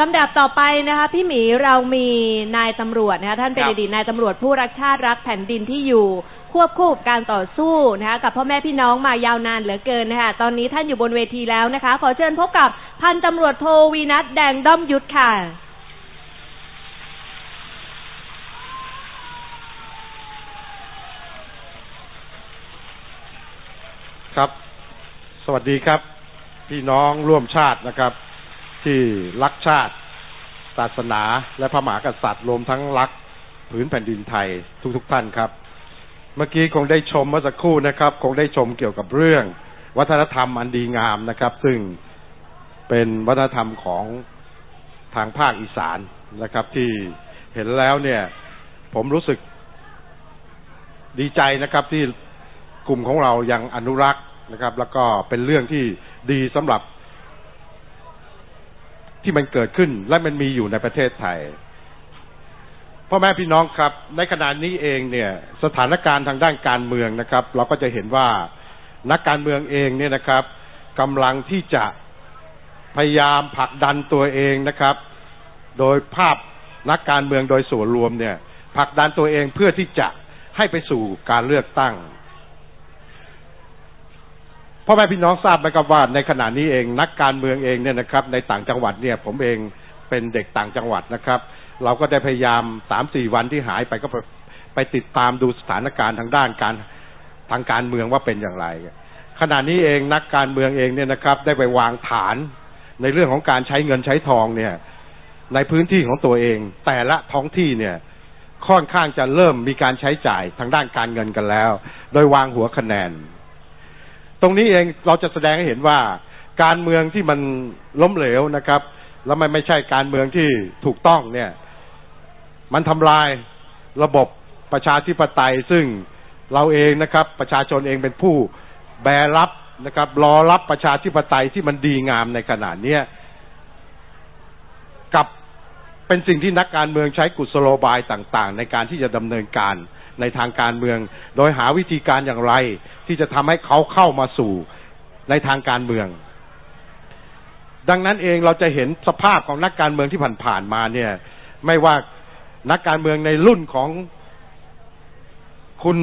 ลำดับต่อไปนะคะพี่หมีเรามีนายตำรวจนะคะท่านเป็นครับ อดีตนายตำรวจผู้รักชาติรักแผ่นดินที่อยู่ ควบคู่กับการต่อสู้นะคะกับพ่อแม่พี่น้องมายาวนานเหลือเกินนะคะตอนนี้ท่านอยู่บนเวทีแล้วนะคะ ขอเชิญพบกับพันตำรวจโทวีนัทแดงด้อมยุทธค่ะ ครับ สวัสดีครับ พี่น้องร่วมชาตินะครับ ที่รักชาติศาสนาและพระมหากษัตริย์รวมทั้งรักผืนแผ่นดินไทยทุกๆทท่านครับ เมื่อกี้คงได้ชมเมื่อสักครู่นะครับ คงได้ชมเกี่ยวกับเรื่อง วัฒนธรรมอันดีงามนะครับ ซึ่งเป็นวัฒนธรรมของทางภาคอีสานนะครับ ที่เห็นแล้วเนี่ย ผมรู้สึกดีใจนะครับที่กลุ่มของเรายังอนุรักษ์นะครับ แล้วก็เป็นเรื่องที่ดีสำหรับ ที่มันเกิดขึ้นและมันมีอยู่ในประเทศไทยพ่อแม่พี่น้องครับ ในขณะนี้เองเนี่ย สถานการณ์ทางด้านการเมืองนะครับ เราก็จะเห็นว่านักการเมืองเองเนี่ยนะครับกำลังที่จะพยายามผลักดันตัวเองนะครับ โดยภาพนักการเมืองโดยส่วนรวมเนี่ยผลักดันตัวเองเพื่อที่จะให้ไปสู่การเลือกตั้ง พ่อแม่พี่น้องทราบไหมครับว่าในขณะนี้เองนักการเมืองเองเนี่ยนะครับในต่างจังหวัดเนี่ยผมเองเป็นเด็กต่างจังหวัดนะครับ เราก็ได้พยายามสามสี่วันที่หายไปก็ไปไปติดตามดูสถานการณ์ทางด้านการทางการเมืองว่าเป็นอย่างไร ขณะนี้เองนักการเมืองเองเนี่ยนะครับ ได้ไปวางฐานในเรื่องของการใช้เงินใช้ทองเนี่ย ในพื้นที่ของตัวเอง แต่ละท้องที่เนี่ยค่อนข้างจะเริ่มมีการใช้จ่ายทางด้านการเงินกันแล้ว โดยวางหัวคะแนน ตรงนี้เองเราจะแสดงให้เห็นว่าการเมืองที่มันล้มเหลวนะครับ แล้วมันไม่ใช่การเมืองที่ถูกต้องเนี่ย มันทำลายระบบประชาธิปไตยซึ่งเราเองนะครับ ประชาชนเองเป็นผู้แบรับนะครับ รอรับประชาธิปไตยที่มันดีงามในขณะเนี้ยกับเป็นสิ่งที่นักการเมืองใช้กุศโลบายต่าง ๆ ในการที่จะดำเนินการ ในทางการเมือง โดยหาวิธีการอย่างไร ที่จะทำให้เขาเข้ามาสู่ในทางการเมือง ดังนั้นเองเราจะเห็นสภาพของนักการเมืองที่ผ่านๆมาเนี่ย ไม่ว่านักการเมืองในรุ่นของคุณ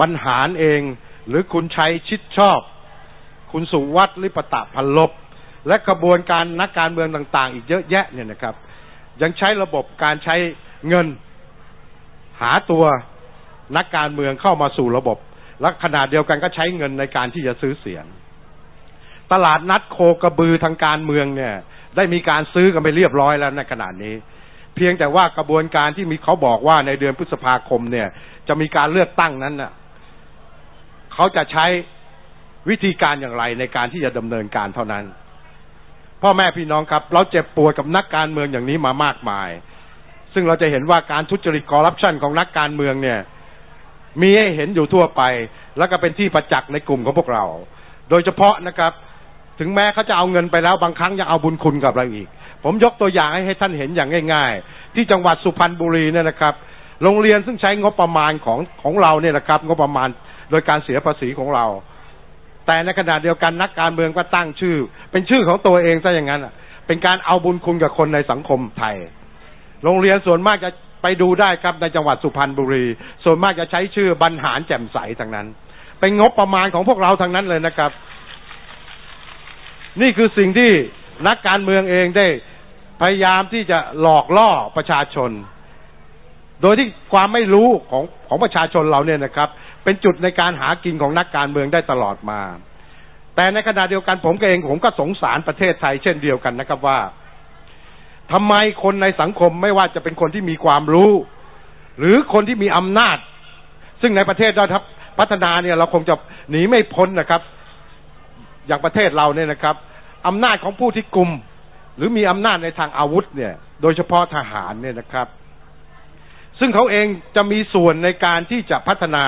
บรรหารเอง หรือคุณชัยชิดชอบ คุณสุวัตลิปตะพันลบ และกระบวนการนักการเมืองต่าง ๆ อีกเยอะแยะเนี่ยนะครับ ยังใช้ระบบการใช้เงิน หาตัว นักการเมืองเข้ามาสู่ระบบ และขนาดเดียวกันก็ใช้เงินในการที่จะซื้อเสียง ตลาดนัดโคกระบือทางการเมืองเนี่ย ได้มีการซื้อกันไปเรียบร้อยแล้วในขณะนี้ เพียงแต่ว่ากระบวนการที่มีเขาบอกว่าในเดือนพฤษภาคมเนี่ย จะมีการเลือกตั้งนั้นน่ะเขาจะใช้วิธีการอย่างไรในการที่จะดำเนินการเท่านั้น พ่อแม่พี่น้องครับ เราเจ็บปวดกับนักการเมืองอย่างนี้มามากมาย ซึ่งเราจะเห็นว่าการทุจริตคอร์รัปชันของนักการเมืองเนี่ย มีให้เห็นอยู่ทั่วไป แล้วก็เป็นที่ประจักษ์ในกลุ่มของพวกเรา โดยเฉพาะนะครับ ถึงแม้เขาจะเอาเงินไปแล้วบางครั้งยังเอาบุญคุณกับเราอีก ผมยกตัวอย่างให้ให้ท่านเห็นอย่างง่าย ๆ ที่จังหวัดสุพรรณบุรีเนี่ยนะครับ โรงเรียนซึ่งใช้งบประมาณของของเราเนี่ยนะครับ งบประมาณโดยการเสียภาษีของเรา แต่ในขณะเดียวกันนักการเมืองก็ตั้งชื่อ เป็นชื่อของตัวเองซะอย่างนั้นเป็นการเอาบุญคุณกับคนในสังคมไทย โรงเรียนส่วนมากจะ ไปดูได้ครับในจังหวัดสุพรรณบุรี ส่วนมากจะใช้ชื่อบรรหารแจ่มใสทั้งนั้น เป็นงบประมาณของพวกเราทั้งนั้นเลยนะครับ นี่คือสิ่งที่นักการเมืองเองได้พยายามที่จะหลอกล่อประชาชน โดยที่ความไม่รู้ของของประชาชนเราเนี่ยนะครับ เป็นจุดในการหากินของนักการเมืองได้ตลอดมา แต่ในขณะเดียวกันผมก็เองผมก็สงสารประเทศไทยเช่นเดียวกันนะครับว่า ทำไมคนในสังคมไม่ว่าจะเป็นคนที่มีความรู้ หรือคนที่มีอำนาจ ซึ่งในประเทศเราทับ พัฒนาเนี่ยเราคงจะหนีไม่พ้นนะครับ อย่างประเทศเราเนี่ยนะครับอำนาจของผู้ที่กลุ่ม หรือมีอำนาจในทางอาวุธเนี่ย โดยเฉพาะทหารเนี่ยนะครับ ซึ่งเขาเองจะมีส่วนในการที่จะพัฒนา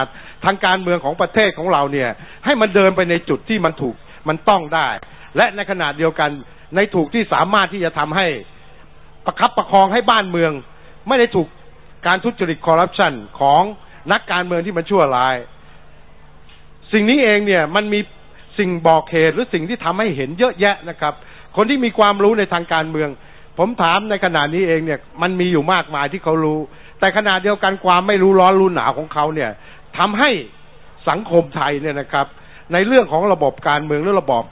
ทางการเมืองของประเทศของเราเนี่ย ให้มันเดินไปในจุดที่มันถูกมันต้องได้ และในขณะเดียวกันในถูกที่สามารถที่จะทำให้ ประคับประคองให้บ้านเมือง ไม่ได้ถูกการทุจริตคอร์รัปชันของนักการเมืองที่มันชั่วร้าย สิ่งนี้เองเนี่ยมันมีสิ่งบอกเหตุหรือสิ่งที่ทำให้เห็นเยอะแยะนะครับ คนที่มีความรู้ในทางการเมือง ผมถามในขณะนี้เองเนี่ย มันมีอยู่มากมายที่เขารู้ แต่ขณะเดียวกันความไม่รู้ร้อนรู้หนาวของเขาเนี่ยทำให้สังคมไทยเนี่ยนะครับ ในเรื่องของระบบการเมืองหรือระบอบ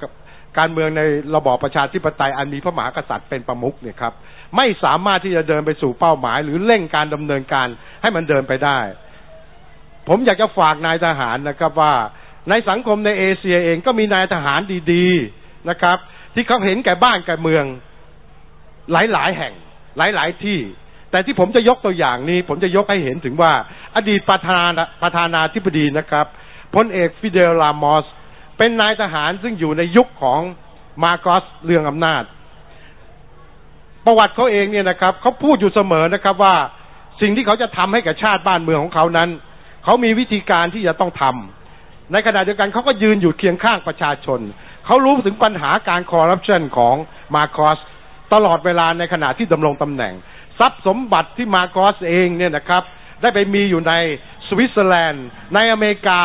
การเมืองในระบอบประชาธิปไตยอันมีพระมหากษัตริย์เป็นประมุขเนี่ยครับ ไม่สามารถที่จะเดินไปสู่เป้าหมาย หรือเร่งการดำเนินการให้มันเดินไปได้ ผมอยากจะฝากนายทหารนะครับว่าในสังคมในเอเชียเองก็มีนายทหารดีๆนะครับ ที่เขาเห็นแก่บ้านแก่เมืองหลายๆ แห่งหลายๆที่ แต่ที่ผมจะยกตัวอย่างนี้ ผมจะยกให้เห็นถึงว่า อดีตประธานประธานาธิบดีนะครับพลเอกฟิเดลลามอส เป็นนายทหารซึ่งอยู่ในยุคของมาโกสเรืองอำนาจ ประวัติเขาเองเนี่ยนะครับเขาพูดอยู่เสมอนะครับว่าสิ่งที่เขาจะทำให้กับชาติบ้านเมืองของเขานั้น เขามีวิธีการที่จะต้องทำในขณะเดียวกันเขาก็ยืนอยู่เคียงข้างประชาชน เขารู้ถึงปัญหาการคอร์รัปชันของมาโกสตลอดเวลาในขณะที่ดำรงตำแหน่ง ทรัพย์สมบัติที่มาโกสเองเนี่ยนะครับ ได้ไปมีอยู่ในสวิตเซอร์แลนด์ ในอเมริกา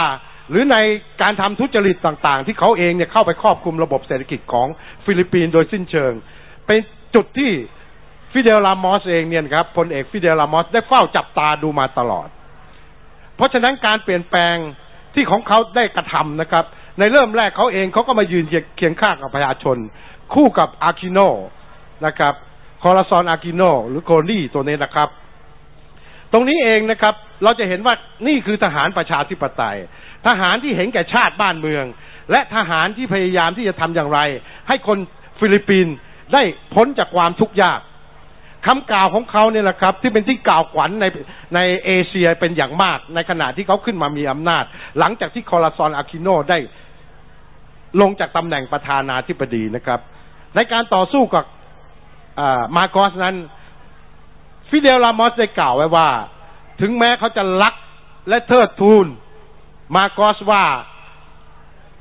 หรือในการทำทุจริตต่างๆ ที่เขาเองเนี่ยเข้าไปครอบคุมระบบเศรษฐกิจของฟิลิปปินส์โดยสิ้นเชิง เป็น จุดที่ฟิเดลลามอสเองเนี่ยครับพลเอกฟิเดลลามอสได้เฝ้าจับตาดูมาตลอด เพราะฉะนั้นการเปลี่ยนแปลงที่ของเขาได้กระทำนะครับ ในเริ่มแรกเขาเองเขาก็มายืนเคียงข้างกับประชาชน คู่กับอากิโนนะครับคอราซอนอากิโนหรือโคนี่ตัวนี้นะครับ ตรงนี้เองนะครับ เราจะเห็นว่านี่คือทหารประชาธิปไตย ทหารที่เห็นแก่ชาติบ้านเมือง และทหารที่พยายามที่จะทำอย่างไร ให้คนฟิลิปปินส์ ได้พ้นจากความทุกข์ยากคำกล่าวของเขาเนี่ยแหละครับ ที่เป็นที่กล่าวขวัญในในเอเชียเป็นอย่างมาก ในขณะที่เขาขึ้นมามีอำนาจ หลังจากที่คอราซอนอากิโนได้ลงจากตำแหน่งประธานาธิบดีนะครับ ในการต่อสู้กับมาโกสนั้น ฟิเดลรามอสได้กล่าวไว้ว่า ถึงแม้เขาจะรักและเทิดทูนมาโกสว่า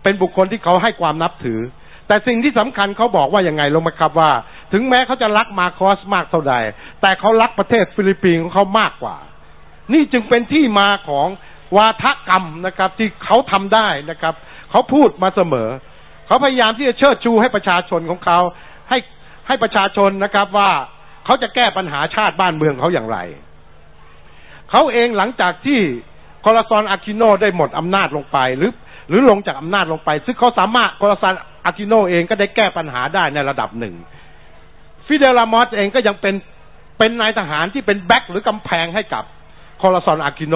เป็นบุคคลที่เขาให้ความนับถือ แต่สิ่งที่สำคัญเขาบอกว่าอย่างไงลงมาครับว่า ถึงแม้เขาจะรักมาโกสมากเท่าใด แต่เขารักประเทศฟิลิปปินส์ของเขามากกว่า นี่จึงเป็นที่มาของวาทกรรมนะครับ ที่เขาทำได้นะครับ เขาพูดมาเสมอ เขาพยายามที่จะเชิดชูให้ประชาชนของเขาให้ให้ประชาชนนะครับว่าเขาจะแก้ปัญหาชาติบ้านเมืองเขาอย่างไรเขาเองหลังจากที่คอร์ซอนอากิโนได้หมดอำนาจลงไปหรือ หรือลงจากอำนาจลงไป ซึ่งเขาสามารถคอร์ซอน อากิโนเองก็ได้แก้ปัญหาได้ในระดับหนึ่ง ฟิเดลามอสเองก็ยังเป็นเป็นนายทหารที่เป็นแบ็กหรือกำแพงให้กับคอร์ซอนอากิโน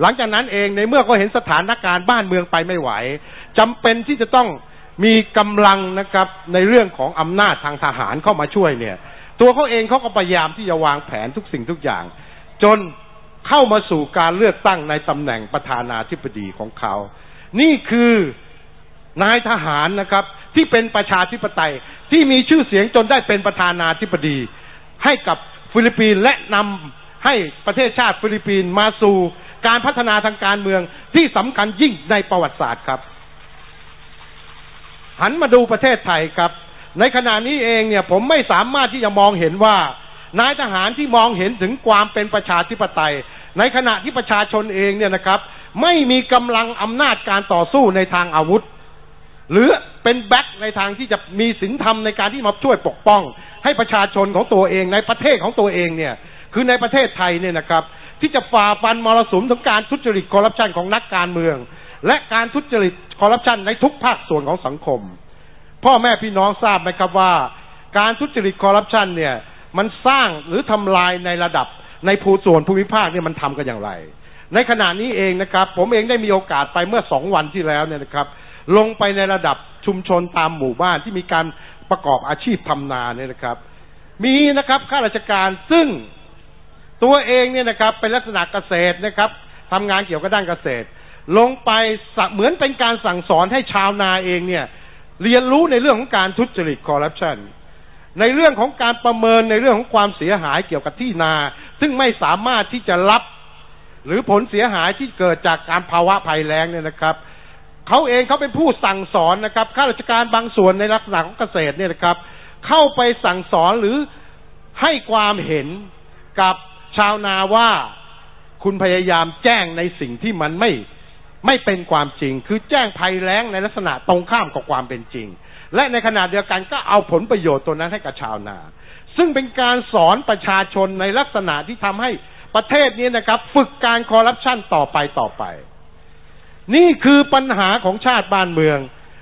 หลังจากนั้นเองในเมื่อเขาเห็นสถานการณ์บ้านเมืองไปไม่ไหวจำเป็นที่จะต้องมีกำลังนะครับในเรื่องของอำนาจทางทหารเข้ามาช่วยเนี่ย ตัวเขาเองเขาก็พยายามที่จะวางแผนทุกสิ่งทุกอย่าง จนเข้ามาสู่การเลือกตั้งในตำแหน่งประธานาธิบดีของเขา นี่คือ นายทหารนะครับ ที่เป็นประชาธิปไตยที่มีชื่อเสียงจนได้เป็นประธานาธิบดี ให้กับฟิลิปปินส์และนำให้ประเทศชาติฟิลิปปินส์มาสู่การพัฒนาทางการเมืองที่สำคัญยิ่งในประวัติศาสตร์ครับ หันมาดูประเทศไทยครับ ในขณะนี้เองเนี่ยผมไม่สามารถที่จะมองเห็นว่านายทหารที่มองเห็นถึงความเป็นประชาธิปไตย ในขณะที่ประชาชนเองเนี่ยนะครับ ไม่มีกำลังอำนาจการต่อสู้ในทางอาวุธ หรือเป็นแบ็คในทางที่จะมีศีลธรรมในการที่มาช่วยปกป้อง ให้ประชาชนของตัวเองในประเทศของตัวเองเนี่ยคือในประเทศไทยเนี่ยนะครับ ที่จะฝ่าฟันมรสุมถึงการทุจริตคอร์รัปชันของนักการเมือง และการทุจริตคอร์รัปชันในทุกภาคส่วนของสังคม พ่อแม่พี่น้องทราบไหมครับว่า การทุจริตคอร์รัปชันเนี่ยมันสร้างหรือทำลายในระดับในภูส่วนภูมิภาคเนี่ยมันทำกันอย่างไร ในขณะนี้เองนะครับ ผมเองได้มีโอกาสไปเมื่อสองวันที่แล้วเนี่ยนะครับ ลงไปในระดับชุมชนตามหมู่บ้านที่มีการประกอบอาชีพทำนาเนี่ยนะครับ มีนะครับข้าราชการซึ่งตัวเองเนี่ยนะครับ เป็นลักษณะเกษตรนะครับทำงานเกี่ยวกับด้านเกษตร ลงไปเหมือนเป็นการสั่งสอนให้ชาวนาเองเนี่ย เรียนรู้ในเรื่องของการทุจริตคอร์รัปชันในเรื่องของการประเมินในเรื่องของความเสียหายเกี่ยวกับที่นา ซึ่งไม่สามารถที่จะรับ หรือผลเสียหายที่เกิดจากการภาวะภัยแล้งเนี่ยนะครับ เขาเองเขาเป็นผู้สั่งสอนนะครับข้าราชการบางส่วนในลักษณะของเกษตรเนี่ยนะครับ เข้าไปสั่งสอนหรือให้ความเห็นกับชาวนาว่าคุณพยายามแจ้งในสิ่งที่มันไม่ไม่เป็นความจริง คือแจ้งภัยแล้งในลักษณะตรงข้ามกับความเป็นจริง และในขณะเดียวกันก็เอาผลประโยชน์ตัวนั้นให้กับชาวนา ซึ่งเป็นการสอนประชาชนในลักษณะที่ทำให้ประเทศนี้นะครับ ฝึกการคอร์รัปชันต่อไปต่อไป นี่คือปัญหาของชาติบ้านเมือง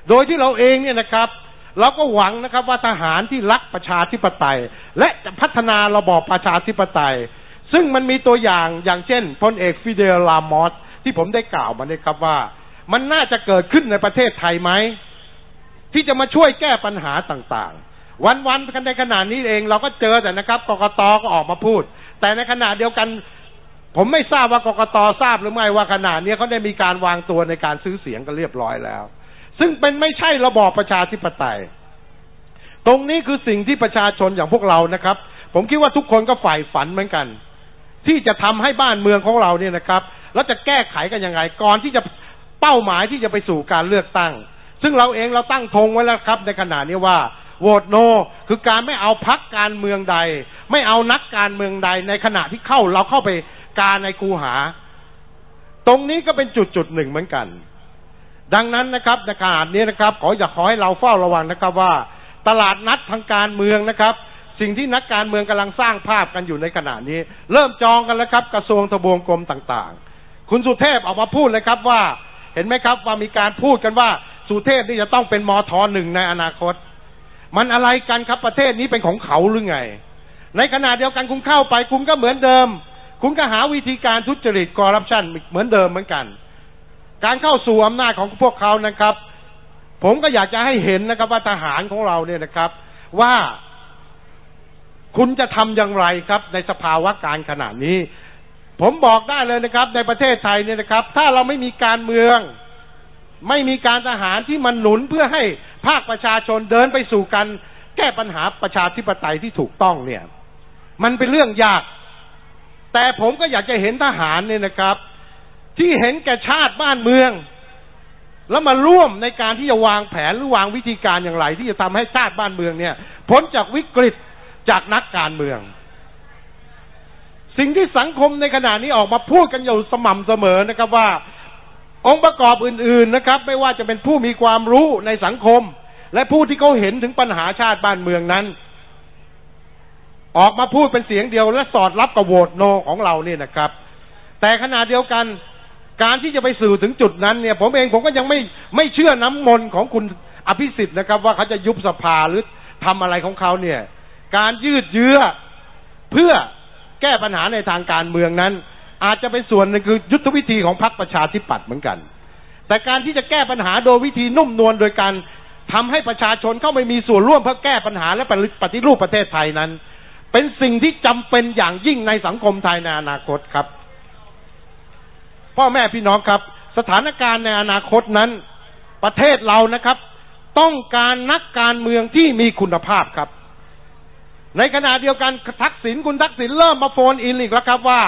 โดยที่เราเองเนี่ยนะครับ เราก็หวังนะครับว่าทหารที่รักประชาธิปไตย และจะพัฒนาระบอบประชาธิปไตย ซึ่งมันมีตัวอย่างอย่างเช่นพลเอกฟิเดลลามอสที่ผมได้กล่าวมาเนี่ยครับว่า มันน่าจะเกิดขึ้นในประเทศไทยไหมที่จะมาช่วยแก้ปัญหาต่างๆ วันๆกันในขณะนี้เองเราก็เจอแต่นะครับกกตก็ออกมาพูด แต่ในขณะเดียวกัน ผมไม่ทราบว่ากกตทราบหรือไม่ว่าขณะนี้เขาได้มีการวางตัวในการซื้อเสียงกันเรียบร้อยแล้ว ซึ่งเป็นไม่ใช่ระบอบประชาธิปไตย ตรงนี้คือสิ่งที่ประชาชนอย่างพวกเรานะครับ ผมคิดว่าทุกคนก็ใฝ่ฝันเหมือนกัน ที่จะทำให้บ้านเมืองของเราเนี่ยนะครับแล้วจะแก้ไขกันยังไงก่อนที่จะเป้าหมายที่จะไปสู่การเลือกตั้ง ซึ่งเราเองเราตั้งธงไว้แล้วครับ ในขณะนี้ว่าโหวตโน คือการไม่เอาพักการเมืองใด ไม่เอานักการเมืองใดในขณะที่เข้าเราเข้าไป การในคูหา ตรงนี้ก็เป็นจุดจุดหนึ่งเหมือนกัน ดังนั้นนะครับในขณะนี้นะครับ ขออยากขอให้เราเฝ้าระวังนะครับว่า ตลาดนัดทางการเมืองนะครับ สิ่งที่นักการเมืองกำลังสร้างภาพกันอยู่ในขณะนี้ เริ่มจองกันแล้วครับ กระทรวงทบวงกรมต่างๆ คุณสุเทพออกมาพูดเลยครับว่า เห็นไหมครับว่ามีการพูดกันว่าสุเทพนี่จะต้องเป็นมทหนึ่งในอนาคต มันอะไรกันครับประเทศนี้เป็นของเขาหรือไง ในขณะเดียวกันคุณเข้าไปคุณก็เหมือนเดิม คุณก็หาวิธีการทุจริตคอร์รัปชันเหมือนเดิมเหมือนกัน การเข้าสู่อำนาจของพวกเขานะครับ ผมก็อยากจะให้เห็นนะครับ ว่าทหารของเราเนี่ยนะครับ ว่าคุณจะทำอย่างไรครับ ในสภาวะการขณะนี้ ผมบอกได้เลยนะครับ ในประเทศไทยเนี่ยนะครับ ถ้าเราไม่มีการเมือง ไม่มีการทหารที่มันหนุนเพื่อให้ภาคประชาชนเดินไปสู่การแก้ปัญหาประชาธิปไตยที่ถูกต้องเนี่ย มันเป็นเรื่องยาก แต่ผมก็อยากจะเห็นทหารเนี่ยนะครับ ที่เห็นแก่ชาติบ้านเมือง แล้วมาร่วมในการที่จะวางแผนหรือวางวิธีการอย่างไร ที่จะทำให้ชาติบ้านเมืองเนี่ยพ้นจากวิกฤตจากนักการเมือง สิ่งที่สังคมในขณะนี้ออกมาพูดกันอยู่สม่ำเสมอนะครับว่า องค์ประกอบอื่น ๆนะครับ ไม่ว่าจะเป็นผู้มีความรู้ในสังคม และผู้ที่เขาเห็นถึงปัญหาชาติบ้านเมืองนั้น ออกมาพูดเป็นเสียงเดียวและสอดรับกับโหวตโนของเราเนี่ยนะครับ แต่ขณะเดียวกันการที่จะไปสื่อถึงจุดนั้นเนี่ย ผมเองผมก็ยังไม่ไม่เชื่อน้ำมนต์ของคุณอภิสิทธิ์นะครับ ว่าเขาจะยุบสภาหรือทำอะไรของเขาเนี่ย การยืดเยื้อเพื่อแก้ปัญหาในทางการเมืองนั้น อาจจะเป็นส่วนหนึ่งคือยุทธวิธีของพรรคประชาธิปัตย์เหมือนกัน แต่การที่จะแก้ปัญหาโดยวิธีนุ่มนวลโดยการทำให้ประชาชนเข้าไปมีส่วนร่วมเพื่อแก้ปัญหาและปฏิรูปประเทศไทยนั้น เป็นสิ่งที่จำเป็นอย่างยิ่งในสังคมไทยในอนาคตครับ พ่อแม่พี่น้องครับ สถานการณ์ในอนาคตนั้น ประเทศเรานะครับ ต้องการนักการเมืองที่มีคุณภาพครับ ในขณะเดียวกันทักษิณคุณทักษิณเริ่มมาโฟนอินอีกแล้วครับว่า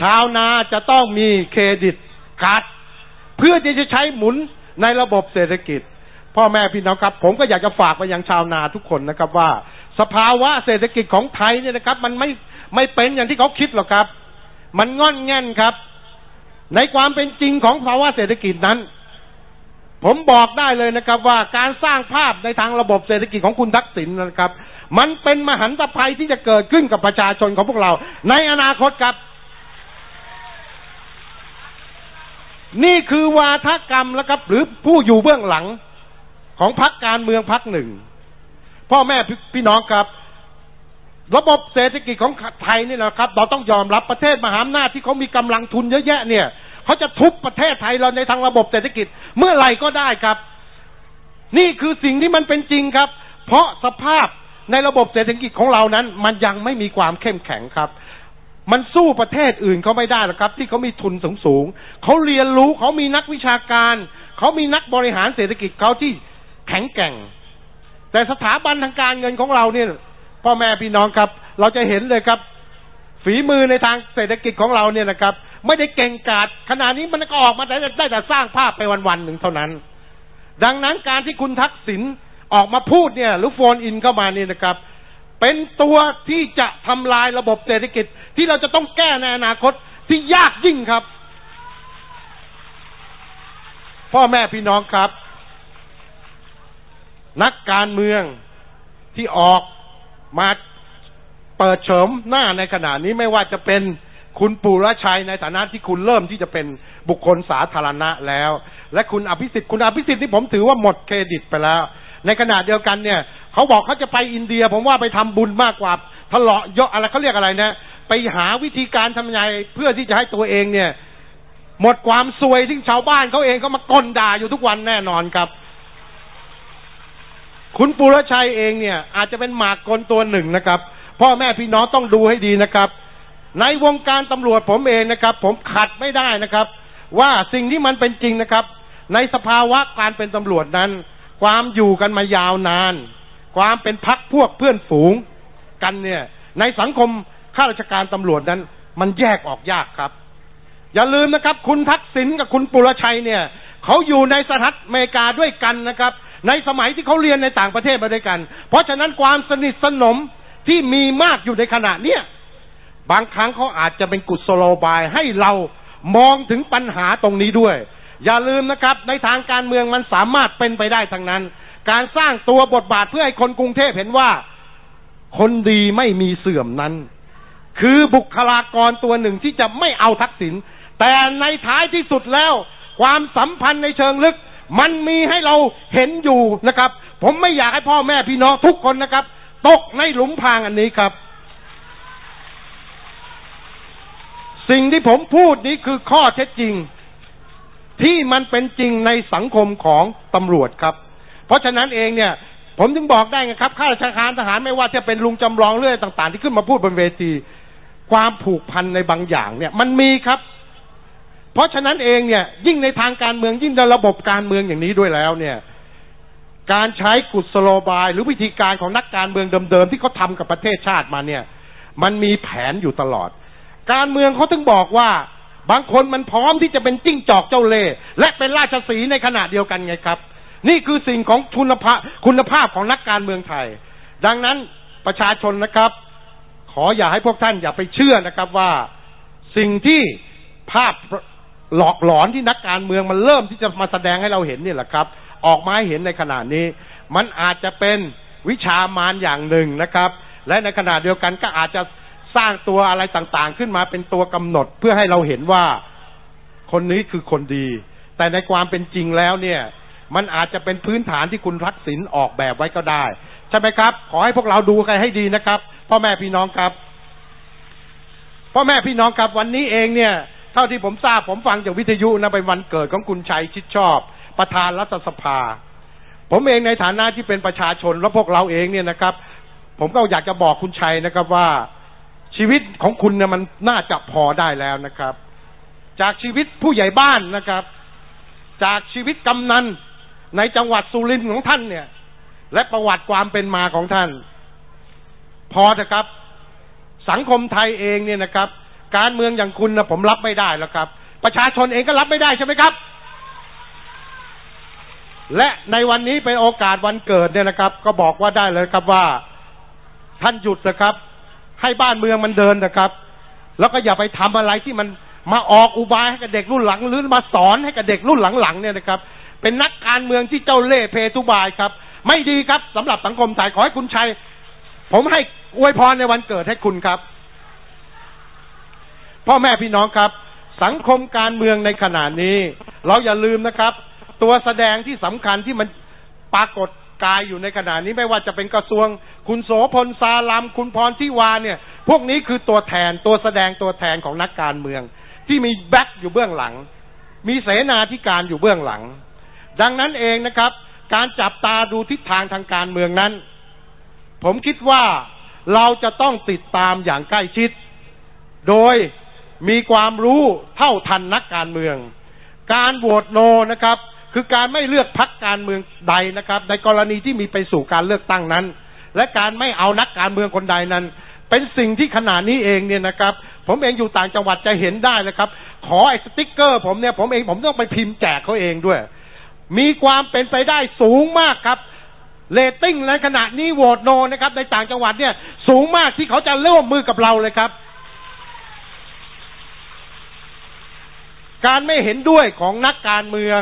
ชาวนาจะต้องมีเครดิตการ์ดเพื่อที่จะใช้หมุนในระบบเศรษฐกิจ พ่อแม่พี่น้องครับ ผมก็อยากจะฝากไปยังชาวนาทุกคนนะครับว่า สภาวะเศรษฐกิจของไทยเนี่ยนะครับ มันไม่ไม่เป็นอย่างที่เขาคิดหรอกครับ มันง่อนแง่นครับ ในความเป็นจริงของภาวะเศรษฐกิจนั้น ผมบอกได้เลยนะครับ ว่าการสร้างภาพในทางระบบเศรษฐกิจของคุณทักษิณนะครับ มันเป็นมหันตภัยที่จะเกิดขึ้นกับประชาชนของพวกเรา ในอนาคตครับ นี่คือวาทกรรมแล้วครับ หรือผู้อยู่เบื้องหลังของพรรคการเมืองพรรคหนึ่ง พ่อแม่พี่พี่น้องครับ ระบบเศรษฐกิจของไทยนี่นะครับ เราต้องยอมรับประเทศมหาอำนาจที่เขามีกำลังทุนเยอะแยะเนี่ยเขาจะทุบประเทศไทยเราในทางระบบเศรษฐกิจเมื่อไหร่ก็ได้ครับ นี่คือสิ่งที่มันเป็นจริงครับ เพราะสภาพในระบบเศรษฐกิจของเรานั้น มันยังไม่มีความเข้มแข็งครับ มันสู้ประเทศอื่นเขาไม่ได้หรอกครับ ที่เขามีทุนสูงสูงเขาเรียนรู้เขามีนักวิชาการเขามีนักบริหารเศรษฐกิจเขาที่แข็งแกร่ง แต่สถาบันทางการเงินของเราเนี่ยพ่อแม่พี่น้องครับ เราจะเห็นเลยครับ ฝีมือในทางเศรษฐกิจของเราเนี่ยนะครับ ไม่ได้เก่งกาจขณะนี้มันก็ออกมาได้ได้แต่สร้างภาพไปวันๆหนึ่งเท่านั้น ดังนั้นการที่คุณทักษิณออกมาพูดเนี่ย หรือโฟนอินเข้ามานี่นะครับ เป็นตัวที่จะทำลายระบบเศรษฐกิจที่เราจะต้องแก้ในอนาคตที่ยากยิ่งครับ พ่อแม่พี่น้องครับ นักการเมืองที่ออกมาเปิดเฉิมหน้าในขณะนี้ไม่ว่าจะเป็นคุณปุรชัยในฐานะที่คุณเริ่มที่จะเป็นบุคคลสาธารณะแล้ว และคุณอภิสิทธิ์คุณอภิสิทธิ์นี่ผมถือว่าหมดเครดิตไปแล้ว ในขณะเดียวกันเนี่ย เขาบอกเขาจะไปอินเดีย ผมว่าไปทำบุญมากกว่าทะเลาะเยอะอะไรเขาเรียกอะไรนะ ไปหาวิธีการทำยังไงเพื่อที่จะให้ตัวเองเนี่ย หมดความซวยที่ชาวบ้านเขาเองก็มากลด่าอยู่ทุกวันแน่นอนครับ คุณปุรชัยเองเนี่ยอาจจะเป็นหมากกลตัวหนึ่งนะครับ พ่อแม่พี่น้องต้องดูให้ดีนะครับ ในวงการตำรวจผมเองนะครับ ผมขัดไม่ได้นะครับ ว่าสิ่งที่มันเป็นจริงนะครับ ในสภาวะการเป็นตำรวจนั้น ความอยู่กันมายาวนาน ความเป็นพักพวกเพื่อนฝูงกันเนี่ย ในสังคมข้าราชการตำรวจนั้น มันแยกออกยากครับ อย่าลืมนะครับ คุณทักษิณกับคุณปุรชัยเนี่ยเขาอยู่ในสหรัฐอเมริกาด้วยกันนะครับ ในสมัยที่เขาเรียนในต่างประเทศมาด้วยกัน เพราะฉะนั้นความสนิทสนมที่มีมากอยู่ในขณะเนี้ยบางครั้งเขาอาจจะเป็นกุศโลบายให้เรามองถึงปัญหาตรงนี้ด้วย อย่าลืมนะครับ ในทางการเมืองมันสามารถเป็นไปได้ทั้งนั้น การสร้างตัวบทบาทเพื่อให้คนกรุงเทพเห็นว่า คนดีไม่มีเสื่อมนั้น คือบุคลากรตัวหนึ่งที่จะไม่เอาทักษิณแต่ในท้ายที่สุดแล้ว ความสัมพันธ์ในเชิงลึก มันมีให้เราเห็นอยู่นะครับ ผมไม่อยากให้พ่อแม่พี่น้องทุกคนนะครับ ตกในหลุมพรางอันนี้ครับ สิ่งที่ผมพูดนี้คือข้อเท็จจริง ที่มันเป็นจริงในสังคมของตำรวจครับ เพราะฉะนั้นเองเนี่ย ผมจึงบอกได้ไงครับข้าราชการทหารไม่ว่าจะเป็นลุงจำลองเรื่องต่าง ๆ ที่ขึ้นมาพูดบนเวที ความผูกพันในบางอย่างเนี่ย มันมีครับ เพราะฉะนั้นเองเนี่ยยิ่งในทางการเมืองยิ่งในระบบการเมืองอย่างนี้ด้วยแล้วเนี่ย การใช้กุศโลบาย หรือวิธีการของนักการเมืองเดิมๆที่เขาทำกับประเทศชาติมาเนี่ย มันมีแผนอยู่ตลอด การเมืองเขาถึงบอกว่า บางคนมันพร้อมที่จะเป็นจิ้งจอกเจ้าเล่ห์และเป็นราชสีในขณะเดียวกันไงครับ นี่คือสิ่งของคุณภาพคุณภาพของนักการเมืองไทย ดังนั้นประชาชนนะครับ ขออย่าให้พวกท่านอย่าไปเชื่อนะครับว่าสิ่งที่ภาพ หลอกหลอนที่นักการเมืองมันเริ่มที่จะมาแสดงให้เราเห็นนี่แหละครับ ออกมาให้เห็นในขณะนี้ มันอาจจะเป็นวิชามารอย่างหนึ่งนะครับ และในขณะเดียวกันก็อาจจะสร้างตัวอะไรต่างๆ ขึ้นมาเป็นตัวกำหนดเพื่อให้เราเห็นว่าคนนี้คือคนดี แต่ในความเป็นจริงแล้วเนี่ย มันอาจจะเป็นพื้นฐานที่คุณทักษิณออกแบบไว้ก็ได้ ใช่ไหมครับ ขอให้พวกเราดูกันให้ดีนะครับ พ่อแม่พี่น้องครับ พ่อแม่พี่น้องครับวันนี้เองเนี่ย เท่าที่ผมทราบผมฟังจากวิทยุนะเป็นวันเกิดของคุณชัยชิดชอบ ประธานรัฐสภา ผมเองในฐานะที่เป็นประชาชนและพวกเราเองเนี่ยนะครับ ผมก็อยากจะบอกคุณชัยนะครับว่าชีวิตของคุณเนี่ยมันน่าจะพอได้แล้วนะครับ จากชีวิตผู้ใหญ่บ้านนะครับ จากชีวิตกำนันในจังหวัดสุรินทร์ของท่านเนี่ย และประวัติความเป็นมาของท่าน พอเถอะครับ สังคมไทยเองเนี่ยนะครับ การเมืองอย่างคุณนะผมรับไม่ได้แล้วครับ ประชาชนเองก็รับไม่ได้ใช่ไหมครับ และในวันนี้เป็นโอกาสวันเกิดเนี่ยนะครับ ก็บอกว่าได้เลยครับว่า ท่านหยุดนะครับ ให้บ้านเมืองมันเดินนะครับ แล้วก็อย่าไปทำอะไรที่มันมาออกอุบายให้กับเด็กรุ่นหลัง หรือมาสอนให้กับเด็กรุ่นหลังๆเนี่ยนะครับ เป็นนักการเมืองที่เจ้าเล่ห์เพทุบายครับ ไม่ดีครับสำหรับสังคมไทยขอให้คุณชัย ผมให้อวยพรในวันเกิดให้คุณครับ พ่อแม่พี่น้องครับ สังคมการเมืองในขณะนี้ เราอย่าลืมนะครับ ตัวแสดงที่สำคัญที่มันปรากฏกายอยู่ในขณะนี้ไม่ว่าจะเป็นกระทรวง คุณโสพลซาลัมคุณพรทิวาเนี่ย พวกนี้คือตัวแทนตัวแสดงตัวแทนของนักการเมือง ที่มีแบ็คอยู่เบื้องหลัง มีเสนาธิการอยู่เบื้องหลัง ดังนั้นเองนะครับ การจับตาดูทิศทางทางการเมืองนั้น ผมคิดว่าเราจะต้องติดตามอย่างใกล้ชิด โดย มีความรู้เท่าทันนักการเมือง การโหวตโนนะครับ คือการไม่เลือกพักการเมืองใดนะครับ ในกรณีที่มีไปสู่การเลือกตั้งนั้น และการไม่เอานักการเมืองคนใดนั้น เป็นสิ่งที่ขณะนี้เองเนี่ยนะครับ ผมเองอยู่ต่างจังหวัดจะเห็นได้เลยครับ ขอไอ้สติ๊กเกอร์ ผมเนี่ยผมเองผมต้องไปพิมพ์แจกเขาเองด้วย มีความเป็นไปได้สูงมากครับเรตติ้งในขณะนี้โหวตโนนะครับในต่างจังหวัดเนี่ยสูงมากที่เขาจะร่วมมือกับเราเลยครับ การไม่เห็นด้วยของนักการเมือง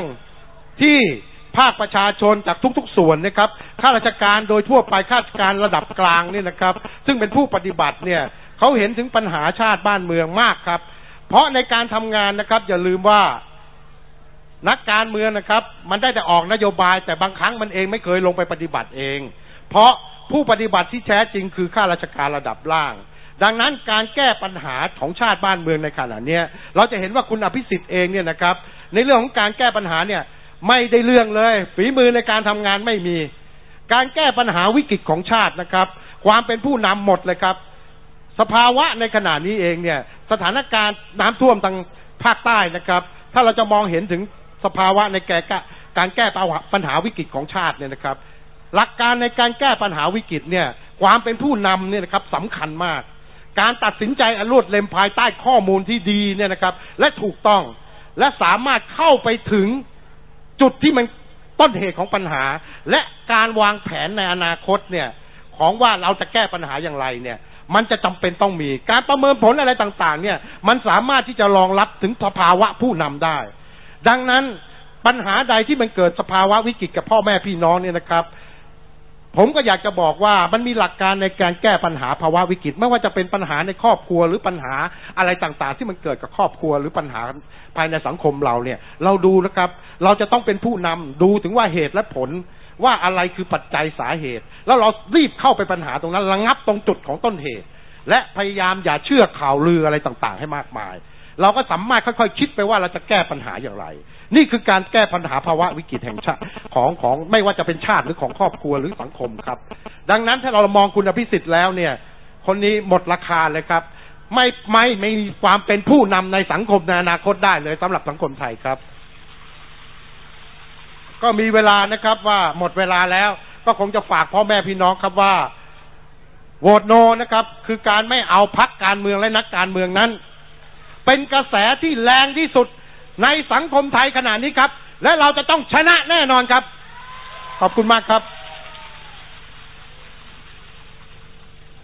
ที่ภาคประชาชนจากทุก ๆ ส่วนนะครับ ข้าราชการโดยทั่วไปข้าราชการระดับกลางนี่นะครับ ซึ่งเป็นผู้ปฏิบัติเนี่ยเขาเห็นถึงปัญหาชาติบ้านเมืองมากครับ เพราะในการทำงานนะครับ อย่าลืมว่านักการเมืองนะครับ มันได้แต่ออกนโยบาย แต่บางครั้งมันเองไม่เคยลงไปปฏิบัติเอง เพราะผู้ปฏิบัติที่แท้จริงคือข้าราชการระดับล่าง ดังนั้นการแก้ปัญหาของชาติบ้านเมืองในขณะนี้เราจะเห็นว่าคุณอภิสิทธิ์เองเนี่ยนะครับ ในเรื่องของการแก้ปัญหาเนี่ยไม่ได้เรื่องเลย ฝีมือในการทำงานไม่มี การแก้ปัญหาวิกฤตของชาตินะครับ ความเป็นผู้นำหมดเลยครับ สภาวะในขณะนี้เองเนี่ย สถานการณ์น้ำท่วมทางภาคใต้นะครับ ถ้าเราจะมองเห็นถึงสภาวะในแก้การแก้ปัญหาวิกฤตของชาติเนี่ยนะครับ หลักการในการแก้ปัญหาวิกฤตเนี่ย ความเป็นผู้นำเนี่ยนะครับสำคัญมาก การตัดสินใจอันรวดเร็วภายใต้ข้อมูลที่ดีเนี่ยนะครับ และถูกต้องและสามารถเข้าไปถึงจุดที่มันต้นเหตุของปัญหา และการวางแผนในอนาคตเนี่ย ของว่าเราจะแก้ปัญหาอย่างไรเนี่ย มันจะจำเป็นต้องมี การประเมินผลอะไรต่าง ๆ เนี่ย มันสามารถที่จะรองรับถึงสภาวะผู้นำได้ ดังนั้นปัญหาใดที่มันเกิดสภาวะวิกฤตกับพ่อแม่พี่น้องเนี่ยนะครับ ผมก็อยากจะบอกว่ามันมีหลักการในการแก้ปัญหาภาวะวิกฤต ไม่ว่าจะเป็นปัญหาในครอบครัวหรือปัญหาอะไรต่างๆ ที่มันเกิดกับครอบครัวหรือปัญหาภายในสังคมเราเนี่ย เราดูนะครับ เราจะต้องเป็นผู้นำดูถึงว่าเหตุและผลว่าอะไรคือปัจจัยสาเหตุ แล้วเรารีบเข้าไปปัญหาตรงนั้นระงับตรงจุดของต้นเหตุ และพยายามอย่าเชื่อข่าวลืออะไรต่างๆ ให้มากมาย เราก็สามารถค่อยๆคิดไปว่าเราจะแก้ปัญหาอย่างไร นี่คือการแก้ปัญหาภาวะวิกฤตแห่งชาติของของไม่ว่าจะเป็นชาติหรือของครอบครัวหรือสังคมครับ ดังนั้นถ้าเรามองคุณอภิสิทธิ์แล้วเนี่ย คนนี้หมดราคาเลยครับ ไม่ไม่ไม่มีความเป็นผู้นำในสังคมในอนาคตได้เลยสำหรับสังคมไทยครับ ก็มีเวลานะครับว่าหมดเวลาแล้วก็คงจะฝากพ่อแม่พี่น้องครับว่า โหวตโนนะครับ คือการไม่เอาพักการเมืองและนักการเมืองนั้น เป็นกระแสที่แรงที่สุดในสังคมไทยขณะนี้ครับ และเราจะต้องชนะแน่นอนครับ ขอบคุณมากครับ